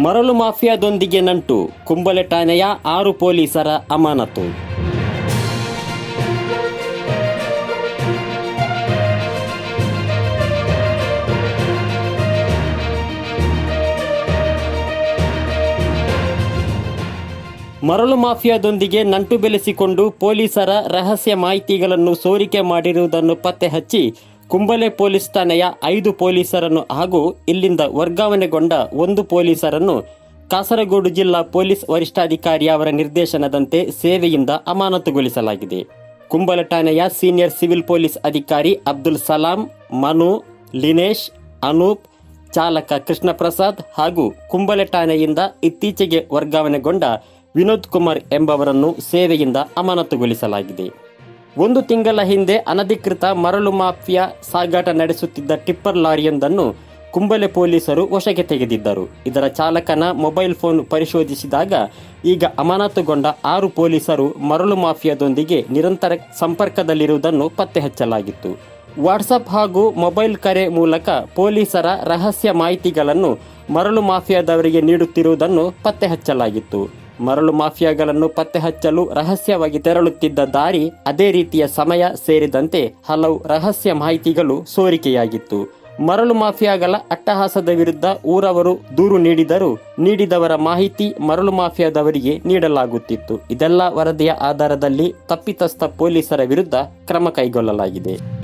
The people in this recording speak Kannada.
ಮರಳು ಮಾಫಿಯಾದೊಂದಿಗೆ ನಂಟು ಕುಂಬಳೆ ಠಾಣೆಯ ಆರು ಪೊಲೀಸರ ಅಮಾನತು. ಮರಳು ಮಾಫಿಯಾದೊಂದಿಗೆ ನಂಟು ಬೆಳೆಸಿಕೊಂಡು ಪೊಲೀಸರ ರಹಸ್ಯ ಮಾಹಿತಿಗಳನ್ನು ಸೋರಿಕೆ ಮಾಡಿರುವುದನ್ನು ಪತ್ತೆ ಹಚ್ಚಿ ಕುಂಬಳೆ ಪೊಲೀಸ್ ಠಾಣೆಯ ಐದು ಪೊಲೀಸರನ್ನು ಹಾಗೂ ಇಲ್ಲಿಂದ ವರ್ಗಾವಣೆಗೊಂಡ ಒಂದು ಪೊಲೀಸರನ್ನು ಕಾಸರಗೋಡು ಜಿಲ್ಲಾ ಪೊಲೀಸ್ ವರಿಷ್ಠಾಧಿಕಾರಿ ಅವರ ನಿರ್ದೇಶನದಂತೆ ಸೇವೆಯಿಂದ ಅಮಾನತುಗೊಳಿಸಲಾಗಿದೆ. ಕುಂಬಳೆ ಠಾಣೆಯ ಸೀನಿಯರ್ ಸಿವಿಲ್ ಪೊಲೀಸ್ ಅಧಿಕಾರಿ ಅಬ್ದುಲ್ ಸಲಾಂ, ಮನು, ಲಿನೇಶ್, ಅನೂಪ್, ಚಾಲಕ ಕೃಷ್ಣ ಪ್ರಸಾದ್ ಹಾಗೂ ಕುಂಬಳೆ ಠಾಣೆಯಿಂದ ಇತ್ತೀಚೆಗೆ ವರ್ಗಾವಣೆಗೊಂಡ ವಿನೋದ್ ಕುಮಾರ್ ಎಂಬವರನ್ನು ಸೇವೆಯಿಂದ ಅಮಾನತುಗೊಳಿಸಲಾಗಿದೆ. ಒಂದು ತಿಂಗಳ ಹಿಂದೆ ಅನಧಿಕೃತ ಮರಳು ಮಾಫಿಯಾ ಸಾಗಾಟ ನಡೆಸುತ್ತಿದ್ದ ಟಿಪ್ಪರ್ ಲಾರಿಯೊಂದನ್ನು ಕುಂಬಲೆ ಪೊಲೀಸರು ವಶಕ್ಕೆ ತೆಗೆದಿದ್ದರು. ಇದರ ಚಾಲಕನ ಮೊಬೈಲ್ ಫೋನ್ ಪರಿಶೋಧಿಸಿದಾಗ ಈಗ ಅಮಾನತುಗೊಂಡ ಆರು ಪೊಲೀಸರು ಮರಳು ಮಾಫಿಯಾದೊಂದಿಗೆ ನಿರಂತರ ಸಂಪರ್ಕದಲ್ಲಿರುವುದನ್ನು ಪತ್ತೆ ಹಚ್ಚಲಾಗಿತ್ತು ವಾಟ್ಸಪ್ ಹಾಗೂ ಮೊಬೈಲ್ ಕರೆ ಮೂಲಕ ಪೊಲೀಸರ ರಹಸ್ಯ ಮಾಹಿತಿಗಳನ್ನು ಮರಳು ಮಾಫಿಯಾದವರಿಗೆ ನೀಡುತ್ತಿರುವುದನ್ನು ಪತ್ತೆ ಹಚ್ಚಲಾಗಿತ್ತು ಮರಳು ಮಾಫಿಯಾಗಳನ್ನು ಪತ್ತೆ ಹಚ್ಚಲು ರಹಸ್ಯವಾಗಿ ತೆರಳುತ್ತಿದ್ದ ದಾರಿ ಅದೇ ರೀತಿಯ ಸಮಯ ಸೇರಿದಂತೆ ಹಲವು ರಹಸ್ಯ ಮಾಹಿತಿಗಳು ಸೋರಿಕೆಯಾಗಿತ್ತು. ಮರಳು ಮಾಫಿಯಾಗಳ ಅಟ್ಟಹಾಸದ ವಿರುದ್ಧ ಊರವರು ದೂರು ನೀಡಿದರೂ ನೀಡಿದವರ ಮಾಹಿತಿ ಮರಳು ಮಾಫಿಯಾದವರಿಗೆ ನೀಡಲಾಗುತ್ತಿತ್ತು. ಇದೆಲ್ಲ ವರದಿಯ ಆಧಾರದಲ್ಲಿ ತಪ್ಪಿತಸ್ಥ ಪೊಲೀಸರ ವಿರುದ್ಧ ಕ್ರಮ ಕೈಗೊಳ್ಳಲಾಗಿದೆ.